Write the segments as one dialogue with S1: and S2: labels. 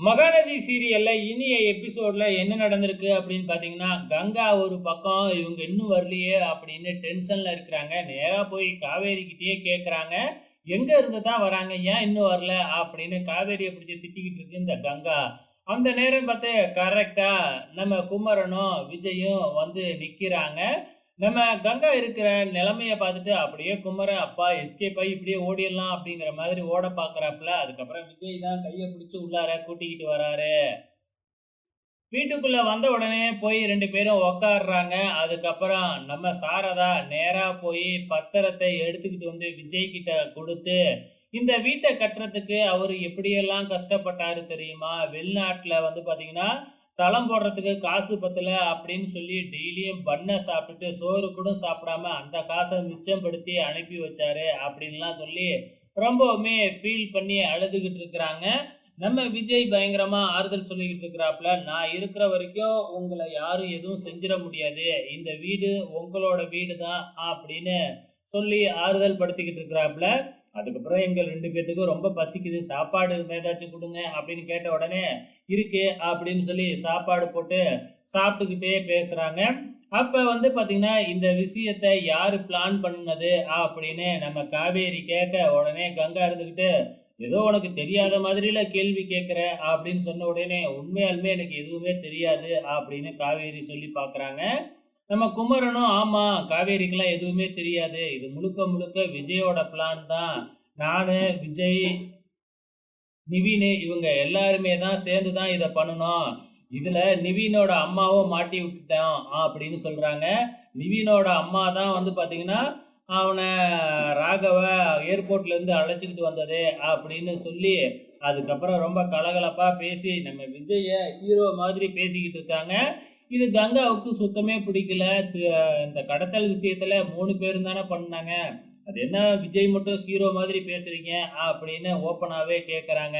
S1: மகாநதி சீரியலில் இனிய எபிசோடில் என்ன நடந்திருக்கு அப்படின்னு பார்த்தீங்கன்னா கங்கா ஒரு பக்கம் இவங்க இன்னும் வரலையே அப்படின்னு டென்ஷனில் இருக்கிறாங்க. நேராக போய் காவேரிக்கிட்டேயே கேட்குறாங்க எங்கே இருந்து தான் வராங்க? ஏன் இன்னும் வரல? அப்படின்னு காவேரியை பிடிச்சி திட்டிக்கிட்டு இருக்கு இந்த கங்கா. அந்த நேரம் பார்த்து கரெக்டாக நம்ம குமரனும் விஜயும் வந்து நிற்கிறாங்க நம்ம கங்கா இருக்கிற நிலைமைய பார்த்துட்டு அப்படியே குமரன் அப்பா எஸ்கேப் ஆகி இப்படியே ஓடிடலாம் அப்படிங்கிற மாதிரி ஓட பாக்குறாப்புல அதுக்கப்புறம் விஜய் தான் கையை பிடிச்சி உள்ளார கூட்டிக்கிட்டு வராரு. வீட்டுக்குள்ள வந்த உடனே போய் ரெண்டு பேரும் உக்காடுறாங்க அதுக்கப்புறம் நம்ம சாரதா நேரா போய் பத்திரத்தை எடுத்துக்கிட்டு வந்து விஜய் கிட்ட கொடுத்து இந்த வீட்டை கட்டுறதுக்கு அவர் எப்படியெல்லாம் கஷ்டப்பட்டாரு தெரியுமா? வெளிநாட்டில் வந்து பார்த்திங்கன்னா தளம் போடுறதுக்கு காசு பத்தல அப்படின்னு சொல்லி டெய்லியும் பண்ணை சாப்பிட்டுட்டு சோறு கூட சாப்பிடாம அந்த காசை மிச்சப்படுத்தி அனுப்பி வச்சாரு அப்படின்லாம் சொல்லி ரொம்பவுமே ஃபீல் பண்ணி அழுதுகிட்டு இருக்கிறாங்க. நம்ம விஜய் பயங்கரமா ஆறுதல் சொல்லிக்கிட்டு இருக்கிறாப்புல நான் இருக்கிற வரைக்கும் உங்களை யாரும் எதுவும் செஞ்சிட முடியாது. இந்த வீடு உங்களோட வீடு தான் அப்படின்னு சொல்லி ஆறுதல் படுத்திக்கிட்டு இருக்கிறாப்புல. அதுக்கப்புறம் எங்கள் ரெண்டு பேர்த்துக்கும் ரொம்ப பசிக்குது. சாப்பாடு மேதாச்சும் ஏதாச்சும் கொடுங்க அப்படின்னு கேட்ட உடனே இருக்கு அப்படின்னு சொல்லி சாப்பாடு போட்டு சாப்பிட்டுக்கிட்டே பேசுகிறாங்க அப்போ வந்து பார்த்திங்கன்னா இந்த விஷயத்தை யார் பிளான் பண்ணது அப்படின்னு நம்ம காவேரி கேட்க உடனே கங்கா இருந்துக்கிட்டு ஏதோ உனக்கு தெரியாத மாதிரில கேள்வி கேட்குற அப்படின்னு சொன்ன உடனே உண்மையாலுமே எனக்கு எதுவுமே தெரியாது அப்படின்னு காவேரி சொல்லி பார்க்குறாங்க நம்ம குமரனும் ஆமாம் காவேரிக்கெல்லாம் எதுவுமே தெரியாது. இது முழுக்க முழுக்க விஜயோட பிளான் தான். நான் விஜய் நிவின் இவங்க எல்லாருமே தான் சேர்ந்து தான் இதை பண்ணணும். இதில் நிவீனோட அம்மாவும் மாட்டி விட்டுட்டான் அப்படின்னு சொல்கிறாங்க நிவீனோட அம்மா தான் வந்து பார்த்தீங்கன்னா அவனை ராகவ ஏர்போர்ட்லேருந்து அழைச்சிக்கிட்டு வந்தது அப்படின்னு சொல்லி அதுக்கப்புறம் ரொம்ப கலகலப்பாக பேசி நம்ம விஜயை ஹீரோ மாதிரி பேசிக்கிட்டு இருக்காங்க. இது கங்காவுக்கு சுத்தமே பிடிக்கல. இந்த கடத்தல் விஷயத்துல மூணு பேரும் தானே பண்ணாங்க. அது என்ன விஜய் மட்டும் ஹீரோ மாதிரி பேசுறீங்க? அப்படின்னு ஓப்பனாகவே கேட்குறாங்க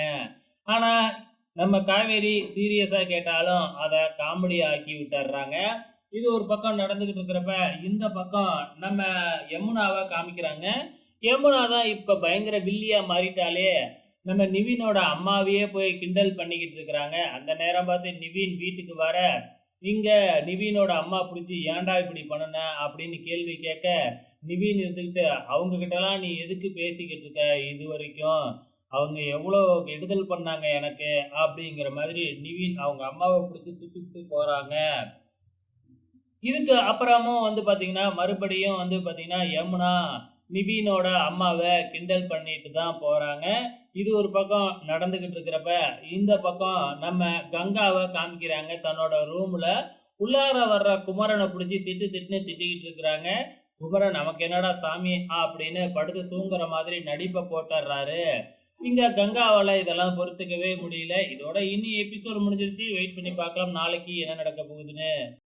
S1: ஆனால் நம்ம காவேரி சீரியஸாக கேட்டாலும் அதை காமெடி ஆக்கி விட்டுறாங்க. இது ஒரு பக்கம் நடந்துக்கிட்டு இருக்கிறப்ப இந்த பக்கம் நம்ம யமுனாவை காமிக்கிறாங்க. யமுனா தான் இப்போ பயங்கர வில்லியா மாறிட்டாலே நம்ம நிவினோட அம்மாவையே போய் கிண்டல் பண்ணிக்கிட்டு இருக்கிறாங்க. அந்த நேரம் பார்த்து நிவின் வீட்டுக்கு வர இங்கே நிவீனோட அம்மா பிடிச்சி ஏன்டா இப்படி பண்ணுன அப்படின்னு கேள்வி கேட்க நிவின் இருந்துக்கிட்டு அவங்க கிட்டலாம் நீ எதுக்கு பேசிக்கிட்டு இருக்க? இது வரைக்கும் அவங்க எவ்வளோ கெடுதல் பண்ணாங்க எனக்கு? அப்படிங்கிற மாதிரி நிவின் அவங்க அம்மாவை பிடிச்சி திட்டிட்டு போகிறாங்க இதுக்கு அப்புறமும் வந்து பார்த்தீங்கன்னா மறுபடியும் வந்து பார்த்தீங்கன்னா யமுனா நிவினோட அம்மாவை கிண்டல் பண்ணிட்டு தான் போகிறாங்க இது ஒரு பக்கம் நடந்துக்கிட்டு இருக்கிறப்ப இந்த பக்கம் நம்ம கங்காவை காமிக்கிறாங்க தன்னோட ரூமில் உள்ளார வர்ற குமரனை பிடிச்சி திட்டு திட்டுன்னு திட்டிக்கிட்டு இருக்கிறாங்க. குமரன் நமக்கு என்னடா சாமி? அப்படின்னு படுத்து தூங்குற மாதிரி நடிப்பை போட்டுடுறாரு. இங்கே கங்காவால் இதெல்லாம் பொறுத்துக்கவே முடியல. இதோட இனி எபிசோடு முடிஞ்சிருச்சு. வெயிட் பண்ணி பார்க்கலாம். நாளைக்கு என்ன நடக்க போகுதுன்னு.